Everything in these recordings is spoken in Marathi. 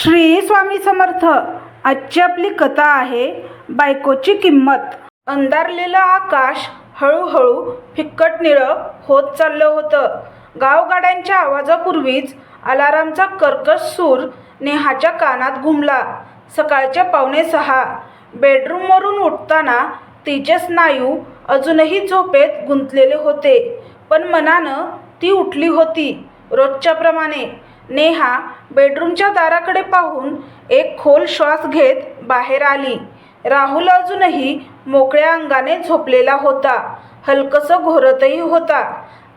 श्री स्वामी समर्थ. आजची आपली कथा आहे बायकोची किंमत. अंधारलेलं आकाश हळूहळू फिक्कट निळं होत चाललं होतं. गावगाड्यांच्या आवाजापूर्वीच अलारामचा कर्कश सूर नेहाच्या कानात घुमला. सकाळच्या पावणे सहा. बेडरूमवरून उठताना तिचे स्नायू अजूनही झोपेत गुंतलेले होते. पण मनानं ती उठली होती. रोजच्याप्रमाणे नेहा बेडरूमच्या दाराकडे पाहून एक खोल श्वास घेत बाहेर आली. राहुल अजूनही मोकळ्या अंगाने झोपलेला होता. हलकसं घोरतही होता.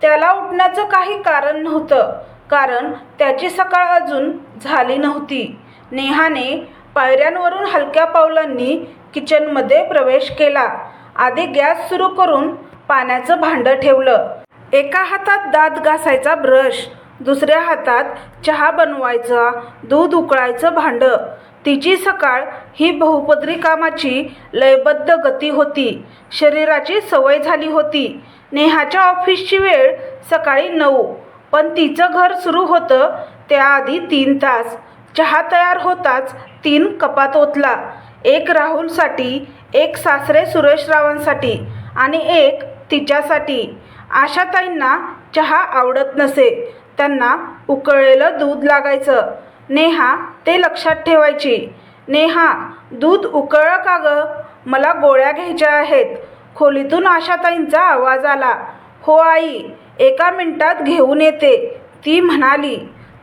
त्याला उठण्याचं काही कारण नव्हतं कारण त्याची सकाळ अजून झाली नव्हती. नेहाने पायऱ्यांवरून हलक्या पावलांनी किचनमध्ये प्रवेश केला. आधी गॅस सुरू करून पाण्याचं भांडं ठेवलं. एका हातात दात घासायचा ब्रश दुसऱ्या हातात चहा बनवायचा दूध उकळायचं भांडं. तिची सकाळ ही बहुपदरी कामाची लयबद्ध गती होती. शरीराची सवय झाली होती. नेहाच्या ऑफिसची वेळ सकाळी नऊ. पण तिचं घर सुरू होतं त्याआधी तीन तास. चहा तयार होताच तीन कपात ओतला. एक राहुलसाठी एक सासरे सुरेश रावांसाठी आणि एक तिच्यासाठी. आशाताईंना चहा आवडत नसे. त्यांना उकळलेलं दूध लागायचं. नेहा ते लक्षात ठेवायची. नेहा दूध उकळलं का गं? मला गोळ्या घ्यायच्या आहेत. खोलीतून आशाताईंचा आवाज आला. हो आई एका मिनिटात घेऊन येते ती म्हणाली.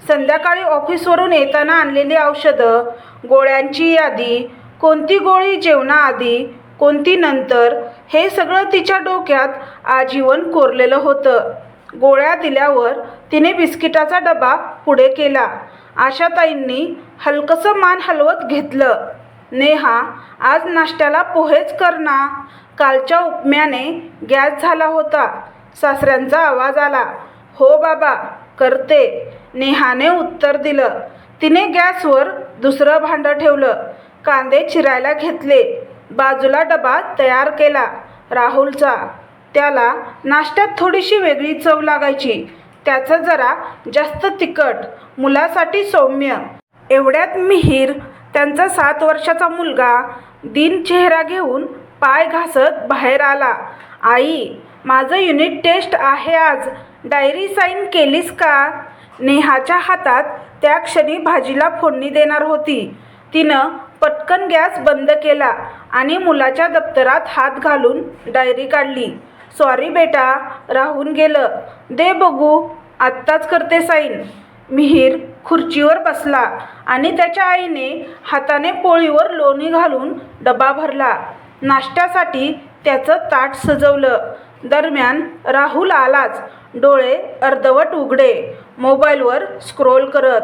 संध्याकाळी ऑफिसवरून येताना आणलेली औषधं गोळ्यांची यादी कोणती गोळी जेवणाआधी कोणती नंतर हे सगळं तिच्या डोक्यात आजीवन कोरलेलं होतं. गोळ्या दिल्यावर तिने बिस्किटाचा डबा पुढे केला. आशाताईंनी हलकसं मान हलवत घेतलं. नेहा आज नाश्त्याला पोहेच कर ना. कालच्या उपम्याने गॅस झाला होता. सासऱ्यांचा आवाज आला. हो बाबा करते. नेहाने उत्तर दिलं. तिने गॅसवर दुसरं भांडं ठेवलं. कांदे चिरायला घेतले. बाजूला डबा तयार केला. राहुलचा त्याला नाश्त्यात थोडीशी वेगळी चव लागायची. त्याचं जरा जास्त तिखट मुलासाठी सौम्य. एवढ्यात मिहीर त्यांचा सात वर्षाचा मुलगा दिन चेहरा घेऊन पाय घासत बाहेर आला. आई माझं युनिट टेस्ट आहे आज. डायरी साईन केलीस का? नेहाच्या हातात त्या क्षणी भाजीला फोडणी देणार होती. तिनं पटकन गॅस बंद केला आणि मुलाच्या दप्तरात हात घालून डायरी काढली. सॉरी बेटा राहून गेलं. दे बघू आत्ताच करते साईन मिहीर खुर्चीवर बसला आणि त्याच्या आईने हाताने पोळीवर लोणी घालून डबा भरला. नाश्त्यासाठी त्याचं ताट सजवलं. दरम्यान राहुल आलाच. डोळे अर्धवट उघडे. मोबाईलवर स्क्रोल करत.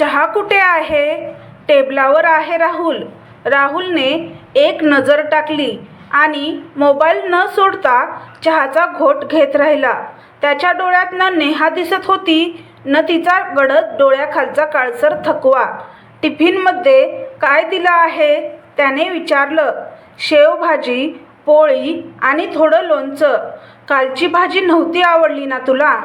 चहा कुठे आहे? टेबलावर आहे राहुल. राहुलने एक नजर टाकली. आणि मोबाईल न सोडता चहाचा घोट घेत राहिला. त्याच्या डोळ्यात ना नेहा दिसत होती न तिचा गडद डोळ्याखालचा काळसर थकवा. टिफिनमध्ये काय दिलं आहे? त्याने विचारलं. शेवभाजी पोळी आणि थोडं लोणचं. कालची भाजी नव्हती आवडली ना तुला?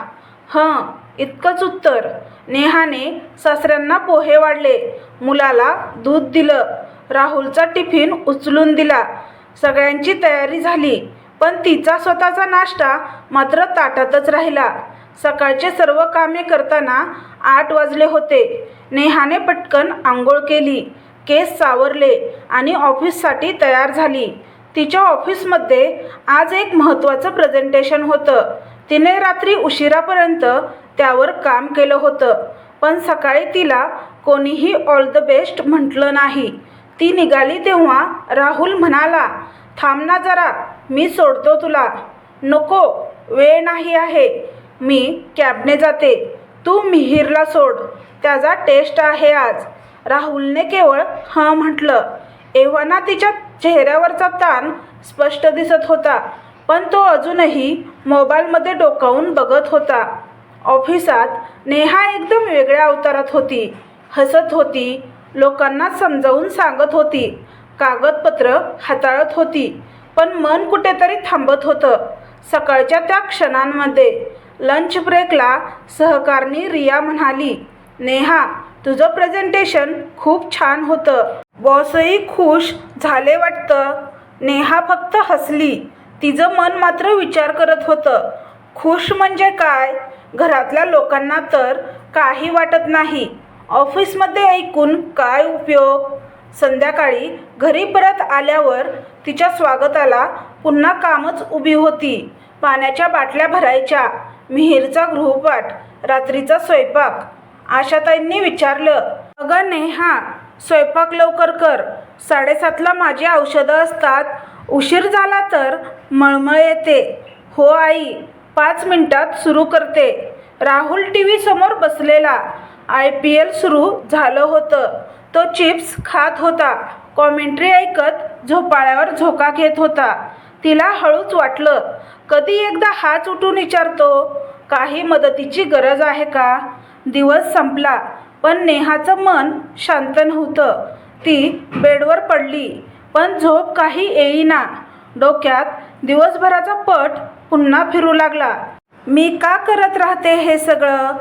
हं इतकंच उत्तर. नेहाने सासऱ्यांना पोहे वाढले. मुलाला दूध दिलं. राहुलचा टिफिन उचलून दिला. सगळ्यांची तयारी झाली पण तिचा स्वतःचा नाश्ता मात्र ताटातच राहिला. सकाळचे सर्व कामे करताना आठ वाजले होते. नेहाने पटकन आंघोळ केली केस सावरले आणि ऑफिससाठी तयार झाली. तिच्या ऑफिसमध्ये आज एक महत्त्वाचं प्रेझेंटेशन होतं. तिने रात्री उशिरापर्यंत त्यावर काम केलं होतं पण सकाळी तिला कोणीही ऑल द बेस्ट म्हटलं नाही. ती निघाली तेव्हा राहुल म्हणाला थांब ना जरा मी सोडतो तुला. नको वेळ नाही आहे. मी कॅबने जाते. तू मिहीरला सोड. त्याचा टेस्ट आहे आज. राहुलने केवळ हां म्हटलं. एव्हाना तिच्या चेहऱ्यावरचा ताण स्पष्ट दिसत होता पण तो अजूनही मोबाईलमध्ये डोकावून बघत होता. ऑफिसात नेहा एकदम वेगळ्या अवतारात होती हसत होती लोकांना समजावून सांगत होती. कागदपत्र हाताळत होती पण मन कुठेतरी थांबत होतं. सकाळच्या त्या क्षणांमध्ये लंच ब्रेकला सहकारणी रिया म्हणाली नेहा तुझं प्रेझेंटेशन खूप छान होतं. बॉसही खुश झाले वाटतं. नेहा फक्त हसली. तिचं मन मात्र विचार करत होतं. खुश म्हणजे काय? घरातल्या लोकांना तर काही वाटत नाही. ऑफिसमध्ये ऐकून काय उपयोग? संध्याकाळी घरी परत आल्यावर तिच्या स्वागताला पुन्हा कामच उभी होती. पाण्याच्या बाटल्या भरायच्या मिहीरचा गृहपाठ रात्रीचा स्वयंपाक. आशाताईंनी विचारलं अगं नेहा स्वयंपाक लवकर कर. साडेसातला माझी औषधं असतात. उशीर झाला तर मळमळ येते. हो आई पाच मिनटात सुरू करते. राहुल टी व्ही समोर बसलेला. आय पी एल सुरू झालं होतं. तो चिप्स खात होता. कॉमेंट्री ऐकत झोपाळ्यावर झोका घेत होता. तिला हळूच वाटलं कधी एकदा हाच उठून विचारतो काही मदतीची गरज आहे का? दिवस संपला पण नेहाचं मन शांत नव्हतं. ती बेडवर पडली पण झोप काही येईना. डोक्यात दिवसभराचा पट पुन्हा फिरू लागला. मी का करत राहते हे सगळं?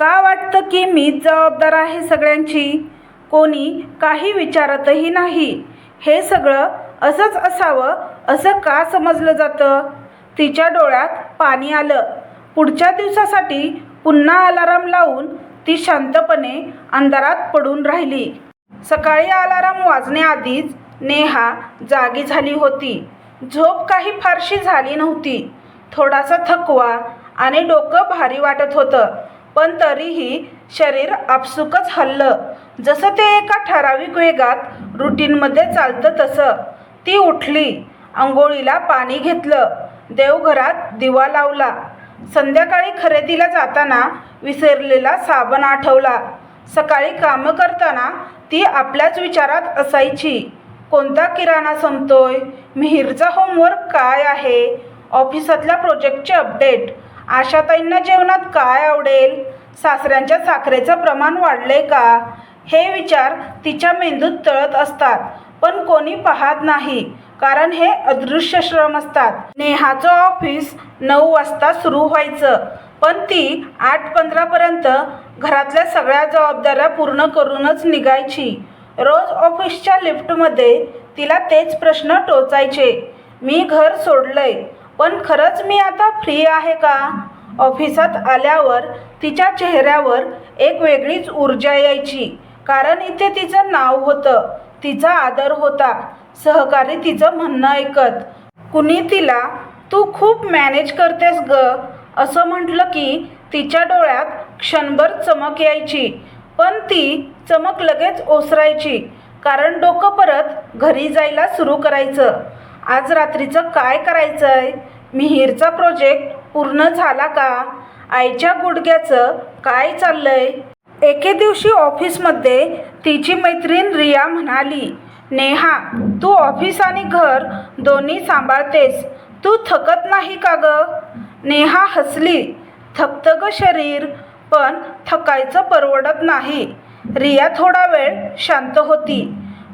का वाटतं की मीच जबाबदार आहे सगळ्यांची? कोणी काही विचारतही नाही. हे सगळं असंच असावं असं का समजलं जातं? तिच्या डोळ्यात पाणी आलं. पुढच्या दिवसासाठी पुन्हा अलाराम लावून ती शांतपणे अंधारात पडून राहिली. सकाळी अलाराम वाजण्याआधीच नेहा जागी झाली होती. झोप काही फारशी झाली नव्हती. थोडासा थकवा आणि डोकं भारी वाटत होतं. पण तरीही शरीर आपसुकच हल्लं. जसं ते एका ठराविक वेगात रुटीनमध्ये चालतं तसं. ती उठली आंघोळीला पाणी घेतलं देवघरात दिवा लावला. संध्याकाळी खरेदीला जाताना विसरलेला साबण आठवला. सकाळी कामं करताना ती आपल्याच विचारात असायची. कोणता किराणा संपतोय? मिहीरचा होमवर्क काय आहे? ऑफिसातल्या प्रोजेक्टचे अपडेट आशाताईंना जेवणात काय आवडेल? सासऱ्यांच्या साखरेचं प्रमाण वाढले का? हे विचार तिच्या मेंदूत तळत असतात पण कोणी पाहत नाही कारण हे अदृश्य श्रम असतात. नेहाचं ऑफिस नऊ वाजता सुरू व्हायचं पण ती आठ पंधरापर्यंत घरातल्या सगळ्या जबाबदाऱ्या पूर्ण करूनच निघायची. रोज ऑफिसच्या लिफ्टमध्ये तिला तेच प्रश्न टोचायचे. मी घर सोडलंय पण खरंच मी आता फ्री आहे का? ऑफिसात आल्यावर तिच्या चेहऱ्यावर एक वेगळीच ऊर्जा यायची. कारण इथे तिचं नाव होतं. तिचा आदर होता. सहकारी तिचं म्हणणं ऐकत कुणी तिला तू खूप मॅनेज करतेस ग असं म्हटलं की तिच्या डोळ्यात क्षणभर चमक यायची. पण ती चमक लगेच ओसरायची. कारण डोकं परत घरी जायला सुरू करायचं. आज रात्रीचं काय करायचं आहे मिहीरचा प्रोजेक्ट पूर्ण झाला का? आईच्या गुडघ्याचं काय चाललंय? एके दिवशी ऑफिसमध्ये तिची मैत्रीण रिया म्हणाली नेहा तू ऑफिस आणि घर दोन्ही सांभाळतेस. तू थकत नाही का ग? नेहा हसली थकतं ग शरीर पण थकायचं परवडत नाही. रिया थोडा वेळ शांत होती.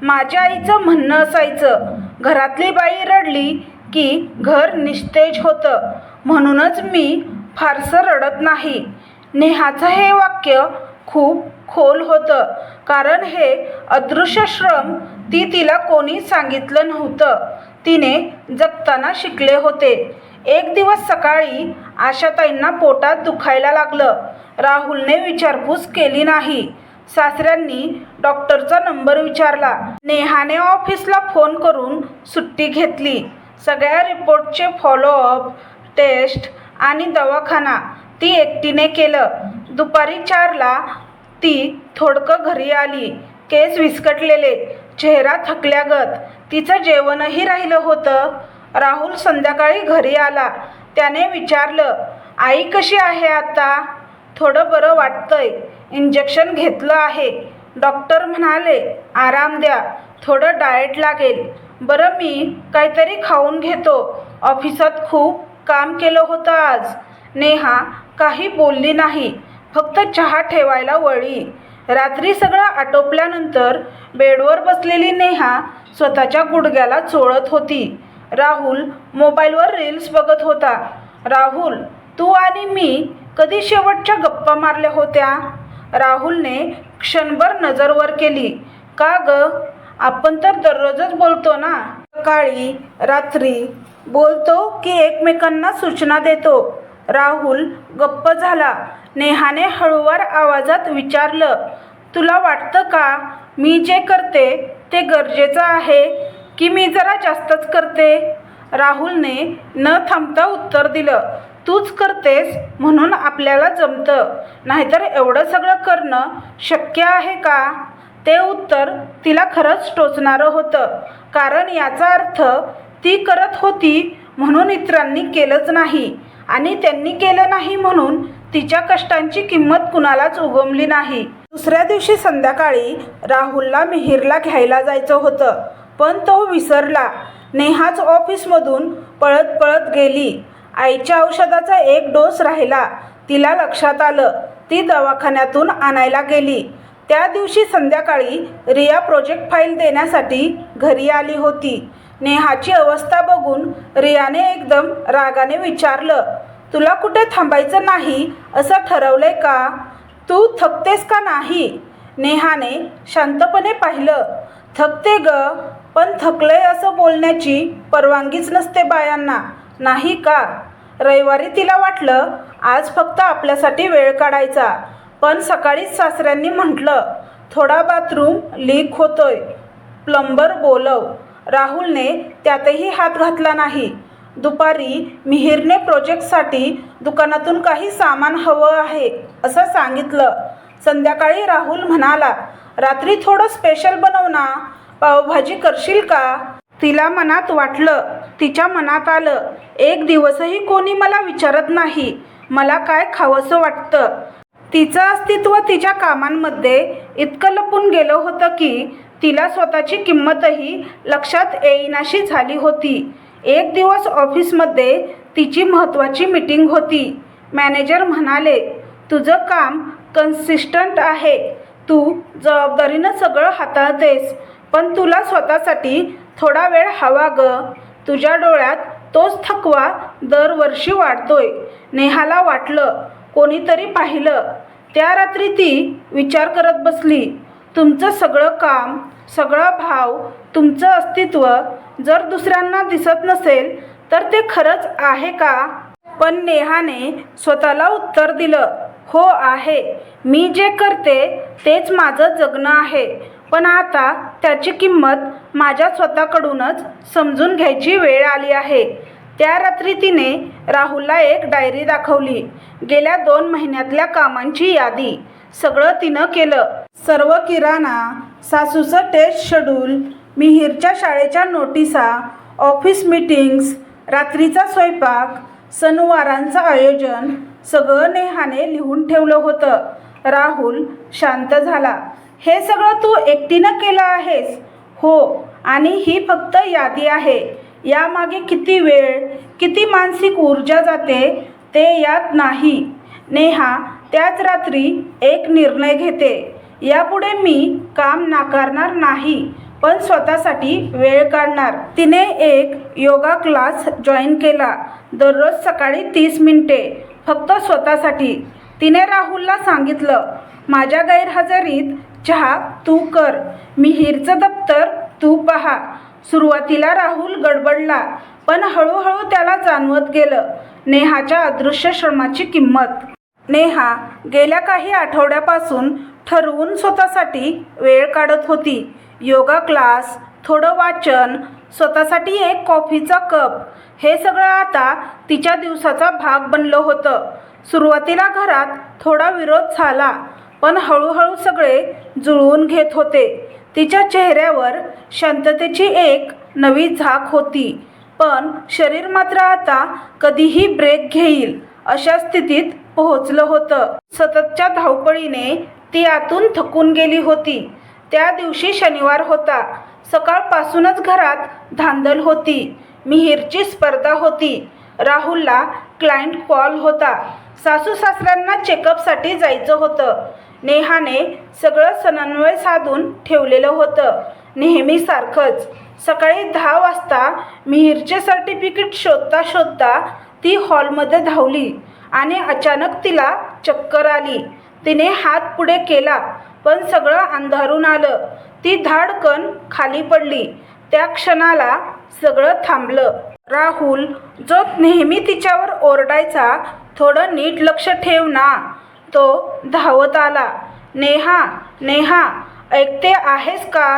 माझ्या आईचं म्हणणं असायचं. घरातली बाई रडली की घर निस्तेज होतं. म्हणूनच मी फारसं रडत नाही. नेहाचं हे वाक्य खूप खोल होतं. कारण हे अदृश्य श्रम ती तिला कोणी सांगितलं नव्हतं. तिने जगताना शिकले होते. एक दिवस सकाळी आशाताईंना पोटात दुखायला लागलं. राहुलने विचारपूस केली नाही. सासऱ्यांनी डॉक्टरचा नंबर विचारला. नेहाने ऑफिसला फोन करून सुट्टी घेतली. सगळ्या रिपोर्टचे फॉलोअप टेस्ट आणि दवाखाना ती एकटीने केलं. दुपारी चारला ती थोडकं घरी आली. केस विस्कटलेले चेहरा थकल्यागत तिचं जेवणही राहिलं होतं. राहुल संध्याकाळी घरी आला. त्याने विचारलं आई कशी आहे आता? थोडं बरं वाटतंय. इंजेक्शन घेतलं आहे. डॉक्टर म्हणाले आराम द्या. थोडं डाएट लागेल. बरं मी काहीतरी खाऊन घेतो. ऑफिसात खूप काम केलं होतं आज. नेहा काही बोलली नाही. फक्त चहा ठेवायला वळली रात्री सगळं आटोपल्यानंतर बेडवर बसलेली नेहा स्वतःच्या गुडघ्याला चोळत होती. राहुल मोबाईलवर रील्स बघत होता. राहुल तू आणि मी कधी शेवटच्या गप्पा मारल्या होत्या? राहुलने क्षणभर नजर वर केली. का ग? आपण तर दररोजच बोलतो ना? सकाळी रात्री बोलतो की एकमेकांना सूचना देतो. राहुल गप्प झाला. नेहाने हळूवार आवाजात विचारलं तुला वाटतं का मी जे करते ते गरजेचं आहे की मी जरा जास्तच करते? राहुलने न थांबता उत्तर दिलं तूच करतेस म्हणून आपल्याला जमतं. नाहीतर एवढं सगळं करणं शक्य आहे का? ते उत्तर तिला खरंच टोचणारं होतं. कारण याचा अर्थ ती करत होती म्हणून इतरांनी केलंच नाही. आणि त्यांनी केलं नाही म्हणून तिच्या कष्टांची किंमत कुणालाच उगमली नाही. दुसऱ्या दिवशी संध्याकाळी राहुलला मिहीरला घ्यायला जायचं होतं. पण तो विसरला. नेहाच ऑफिसमधून पळत पळत गेली. आईच्या औषधाचा एक डोस राहिला. तिला लक्षात आलं. ती दवाखान्यातून आणायला गेली. त्या दिवशी संध्याकाळी रिया प्रोजेक्ट फाईल देण्यासाठी घरी आली होती. नेहाची अवस्था बघून रियाने एकदम रागाने विचारलं तुला कुठे थांबायचं नाही? असं ठरवलंय का? तू थकतेस का नाही? नेहाने शांतपणे पाहिलं. थकते ग पण थकलंय असं बोलण्याची परवानगीच नसते बायांना. नाही का? रविवारी तिला वाटलं आज फक्त आपल्यासाठी वेळ काढायचा. पण सकाळीच सासऱ्यांनी म्हटलं थोडा बाथरूम लीक होतोय. प्लंबर बोलव. राहुलने त्यातही हात घातला नाही. दुपारी मिहिरने प्रोजेक्टसाठी दुकानातून काही सामान हवं आहे असं सांगितलं. संध्याकाळी राहुल म्हणाला रात्री थोडं स्पेशल बनव ना. पावभाजी करशील का? तिला मनात वाटलं तिच्या मनात आलं एक दिवसही कोणी मला विचारत नाही मला काय खावंसं वाटतं. तिचं अस्तित्व तिच्या कामांमध्ये इतकं लपून गेलं होतं की तिला स्वतःची किंमतही लक्षात येईनाशी झाली होती. एक दिवस ऑफिसमध्ये तिची महत्त्वाची मीटिंग होती. मॅनेजर म्हणाले तुझं काम कन्सिस्टंट आहे. तू जबाबदारीनं सगळं हाताळतेस पण तुला स्वतःसाठी थोडा वेळ हवा ग. तुझ्या डोळ्यात तोच थकवा दरवर्षी वाढतोय. नेहाला वाटलं कोणीतरी पाहिलं. त्या रात्री ती विचार करत बसली. तुमचं सगळं काम सगळा भाव तुमचं अस्तित्व जर दुसऱ्यांना दिसत नसेल तर ते खरंच आहे का? पण नेहाने स्वतःला उत्तर दिलं हो आहे. मी जे करते तेच माझं जगणं आहे. पण आता त्याची किंमत माझ्या स्वतःकडूनच समजून घ्यायची वेळ आली आहे. त्या रात्री तिने राहुलला एक डायरी दाखवली. गेल्या दोन महिन्यातल्या कामांची यादी. सगळं तिनं केलं. सर्व किराणा सासूचं टेस्ट शेड्यूल मिहीरच्या शाळेच्या नोटिसा ऑफिस मीटिंग्स रात्रीचा स्वयंपाक सणवारांचं आयोजन सगळं नेहाने लिहून ठेवलं होतं. राहुल शांत झाला. हे सगळं तू एकटीनं केलं आहेस. हो आणि ही फक्त यादी आहे. यामागे किती वेळ किती मानसिक ऊर्जा जाते ते यात नाही. नेहा त्याच रात्री एक निर्णय घेते. यापुढे मी काम नाकारणार नाही पण स्वतःसाठी वेळ काढणार. तिने एक योगा क्लास जॉईन केला. दररोज सकाळी तीस मिनिटे फक्त स्वतःसाठी. तिने राहुलला सांगितलं माझ्या गैरहजेरीत चहा तू कर. मिहीरचं दप्तर तू पहा. सुरुवातीला राहुल गडबडला पण हळूहळू त्याला जाणवत गेलं. नेहाच्या अदृश्य श्रमाची किंमत. नेहा गेल्या काही आठवड्यापासून ठरवून स्वतःसाठी वेळ काढत होती. योगा क्लास थोडं वाचन स्वतःसाठी एक कॉफीचा कप. हे सगळं आता तिच्या दिवसाचा भाग बनलं होतं. सुरुवातीला घरात थोडा विरोध झाला. पण हळूहळू सगळे जुळवून घेत होते. तिच्या चेहऱ्यावर शांततेची एक नवी झाक होती. पण शरीर मात्र आता कधीही ब्रेक घेईल अशा स्थितीत पोहोचलं होतं. सततच्या धावपळीने ती आतून थकून गेली होती. त्या दिवशी शनिवार होता. सकाळपासूनच घरात धांदल होती. मिहीरची स्पर्धा होती. राहुलला क्लायंट कॉल होता. सासू सासऱ्यांना चेकअपसाठी जायचं होतं. नेहाने सगळं समन्वय साधून ठेवलेलं होतं. नेहमीसारखंच सकाळी दहा वाजता मिहीरचे सर्टिफिकेट शोधता शोधता ती हॉलमध्ये धावली आणि अचानक तिला चक्कर आली. तिने हात पुढे केला पण सगळं अंधारून आलं. ती धाडकन खाली पडली. त्या क्षणाला सगळं थांबलं. राहुल जो नेहमी तिच्यावर ओरडायचा थोडं नीट लक्ष ठेव ना. तो धावत आला. नेहा नेहा ऐकते आहेस का?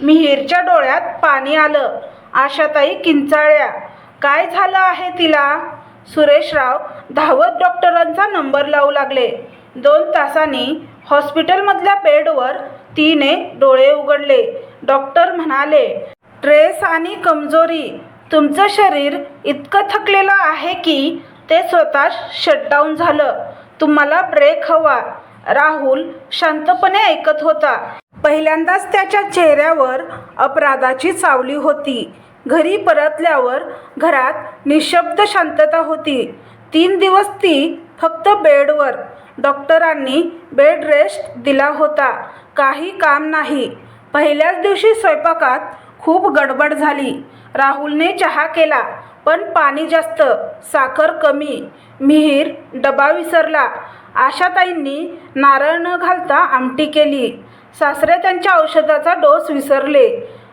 मिहीरच्या डोळ्यात पाणी आलं. आशाताई किंचाळ्या काय झालं आहे तिला? सुरेशराव धावत डॉक्टरांचा नंबर लावू लागले. दोन तासांनी हॉस्पिटलमधल्या बेडवर तिने डोळे उघडले. डॉक्टर म्हणाले ट्रेस आणि कमजोरी तुमचं शरीर इतकं थकलेलं आहे की ते स्वतः शटडाऊन झालं. तुम्हाला ब्रेक हवा राहुल शांतपणे ऐकत होता. पहिल्यांदाच त्याच्या चेहऱ्यावर अपराधाची चावली होती. घरी परतल्यावर घरात निशब्द शांतता होती. तीन दिवस ती फक्त बेडवर. डॉक्टरांनी बेड रेस्ट दिला होता. काही काम नाही. पहिल्याच दिवशी स्वयंपाकात खूप गडबड झाली. राहुलने चहा केला पण पाणी जास्त साखर कमी. मिहीर डबा विसरला. आशाताईंनी नारळ न घालता आमटी केली. सासरे त्यांच्या औषधाचा डोस विसरले.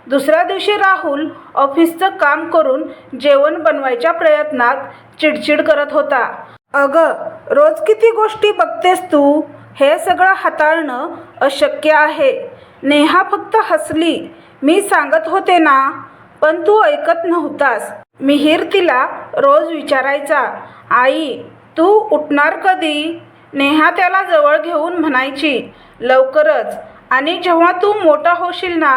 दुसऱ्या दिवशी राहुल ऑफिसचं काम करून जेवण बनवायच्या प्रयत्नात चिडचिड करत होता. अगं रोज किती गोष्टी बघतेस तू? हे सगळं हाताळणं अशक्य आहे. नेहा फक्त हसली. मी सांगत होते ना पण तू ऐकत नव्हतास. मिहीर तिला रोज विचारायचा आई तू उठणार कधी नेहा त्याला जवळ घेऊन म्हणायची लवकरच. आणि जेव्हा तू मोठा होशील ना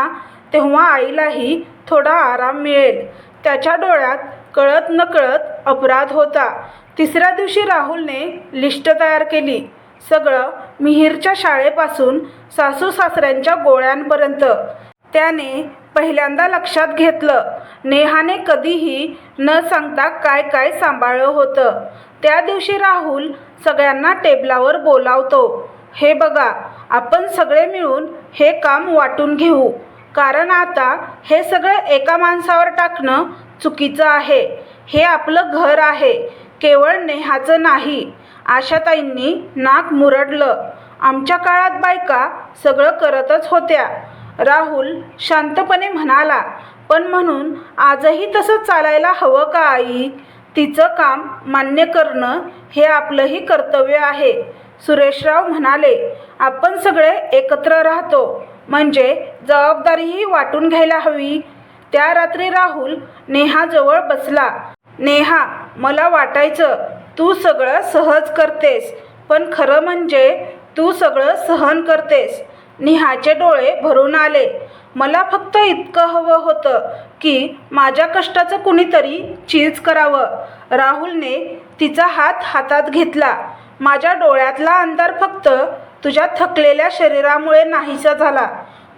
तेव्हा आईलाही थोडा आराम मिळेल त्याच्या डोळ्यात कळत नकळत अपराध होता. तिसऱ्या दिवशी राहुलने लिस्ट तयार केली. सगळं मिहीरच्या शाळेपासून सासू सासऱ्यांच्या गोळ्यांपर्यंत. त्याने पहिल्यांदा लक्षात घेतलं. नेहाने कधीही न सांगता काय काय सांभाळलं होतं. त्या दिवशी राहुल सगळ्यांना टेबलावर बोलावतो. हे बघा आपण सगळे मिळून हे काम वाटून घेऊ. कारण आता हे सगळं एका माणसावर टाकणं चुकीचं आहे. हे आपलं घर आहे. केवळ नेहाचं नाही. आशाताईंनी नाक मुरडलं. आमच्या काळात बायका सगळं करतच होत्या. राहुल शांतपणे म्हणाला पण म्हणून आजही तसं चालायला हवं का आई? तिचं काम मान्य करणं हे आपलंही कर्तव्य आहे. सुरेशराव म्हणाले आपण सगळे एकत्र राहतो. म्हणजे जबाबदारीही वाटून घ्यायला हवी. त्या रात्री राहुल नेहाजवळ बसला. नेहा मला वाटायचं तू सगळं सहज करतेस पण खरं म्हणजे तू सगळं सहन करतेस. नेहाचे डोळे भरून आले. मला फक्त इतकं हवं होतं की माझ्या कष्टाचं कुणीतरी चीज करावं. राहुलने तिचा हात हातात घेतला. माझ्या डोळ्यातला अंधार फक्त तुझ्या थकलेल्या शरीरामुळे नाहीसा झाला.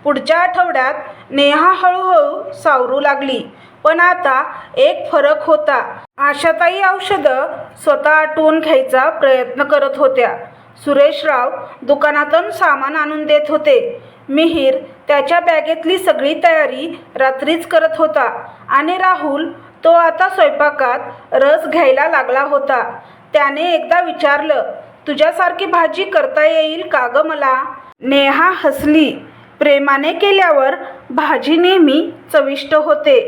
पुढच्या आठवड्यात नेहा हळूहळू सावरू लागली. पण आता एक फरक होता. आशाताई औषधं स्वतः आटवून घ्यायचा प्रयत्न करत होत्या. सुरेशराव दुकानातून सामान आणून देत होते. मिहीर त्याच्या बॅगेतली सगळी तयारी रात्रीच करत होता आणि राहुल तो आता स्वयंपाकात रस घ्यायला लागला होता. त्याने एकदा विचारलं तुझ्यासारखी भाजी करता येईल का गं मला? नेहा हसली. प्रेमाने केल्यावर भाजी नेहमी चविष्ट होते.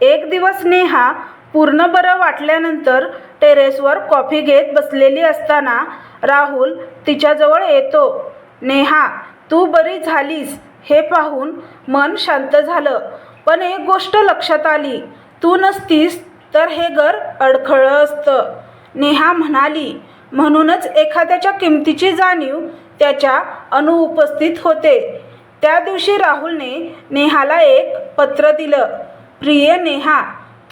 एक दिवस नेहा पूर्ण बरं वाटल्यानंतर टेरेसवर कॉफी घेत बसलेली असताना राहुल तिच्याजवळ येतो. नेहा तू बरी झालीस. हे पाहून मन शांत झालं. पण एक गोष्ट लक्षात आली. तू नसतीस तर हे घर अडखळलं असतं. नेहा म्हणाली. म्हणूनच एखाद्याच्या किमतीची जाणीव त्याच्या अनुपस्थित होते. त्या दिवशी राहुलने नेहाला एक पत्र दिलं. प्रिय नेहा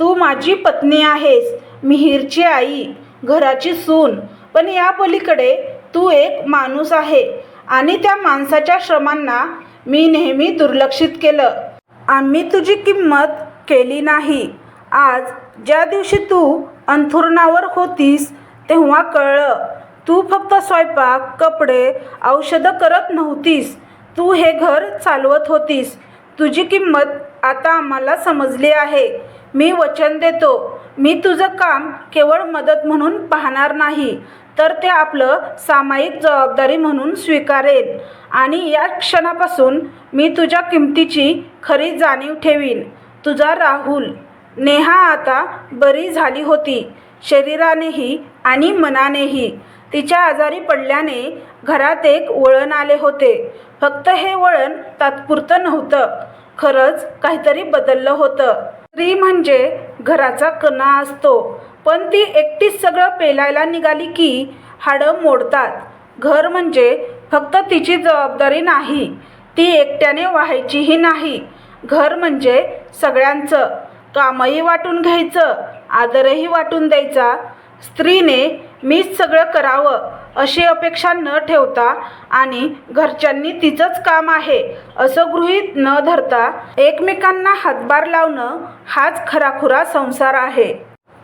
तू माझी पत्नी आहेस मिहीरची आई घराची सून. पण या पलीकडे तू एक माणूस आहे आणि त्या माणसाच्या श्रमांना मी नेहमी दुर्लक्षित केलं. आम्ही तुझी किंमत केली नाही. आज ज्या दिवशी तू अंथुरणावर होतीस तेव्हा कळलं तू फक्त स्वयंपाक कपडे औषधं करत नव्हतीस. तू हे घर चालवत होतीस. तुझी किंमत आता आम्हाला समजली आहे. मी वचन देतो. मी तुझं काम केवळ मदत म्हणून पाहणार नाही. तर ते आपलं सामायिक जबाबदारी म्हणून स्वीकारेन आणि या क्षणापासून मी तुझ्या किमतीची खरी जाणीव ठेवीन. तुझा राहुल नेहा आता बरी झाली होती. शरीरानेही आणि मनानेही. तिच्या आजारी पडल्याने घरात एक वळण आले होते. फक्त हे वळण तात्पुरतं नव्हतं. खरंच काहीतरी बदललं होतं. स्त्री म्हणजे घराचा कणा असतो. पण ती एकटीच सगळं पेलायला निघाली की हाडं मोडतात. घर म्हणजे फक्त तिची जबाबदारी नाही. ती एकट्याने व्हायचीही नाही. घर म्हणजे सगळ्यांचं. कामही वाटून घ्यायचं आदरही वाटून द्यायचा. स्त्रीने मीच सगळं करावं अशी अपेक्षा न ठेवता आणि घरच्यांनी तिचंच काम आहे असं गृहीत न धरता एकमेकांना हातभार लावणं हाच खराखुरा संसार आहे.